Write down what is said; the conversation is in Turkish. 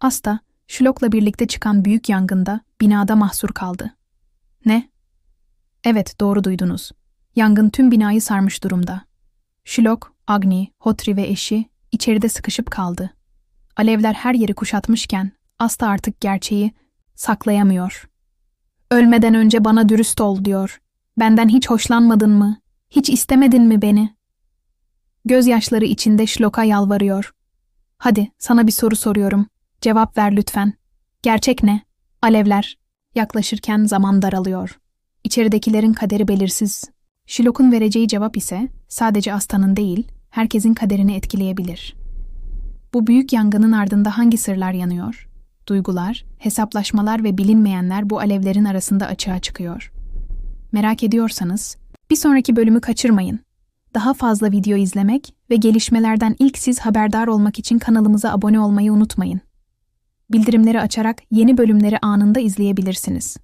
Asta, Şlok'la birlikte çıkan büyük yangında binada mahsur kaldı. Ne? Evet, doğru duydunuz. Yangın tüm binayı sarmış durumda. Şlok, Agni, Hotri ve eşi içeride sıkışıp kaldı. Alevler her yeri kuşatmışken Asta artık gerçeği saklayamıyor. Ölmeden önce bana dürüst ol diyor. Benden hiç hoşlanmadın mı? Hiç istemedin mi beni? Gözyaşları içinde Şlok'a yalvarıyor. Hadi sana bir soru soruyorum. Cevap ver lütfen. Gerçek ne? Alevler. Yaklaşırken zaman daralıyor. İçeridekilerin kaderi belirsiz. Şilok'un vereceği cevap ise sadece Asta'nın değil, herkesin kaderini etkileyebilir. Bu büyük yangının ardında hangi sırlar yanıyor? Duygular, hesaplaşmalar ve bilinmeyenler bu alevlerin arasında açığa çıkıyor. Merak ediyorsanız bir sonraki bölümü kaçırmayın. Daha fazla video izlemek ve gelişmelerden ilk siz haberdar olmak için kanalımıza abone olmayı unutmayın. Bildirimleri açarak yeni bölümleri anında izleyebilirsiniz.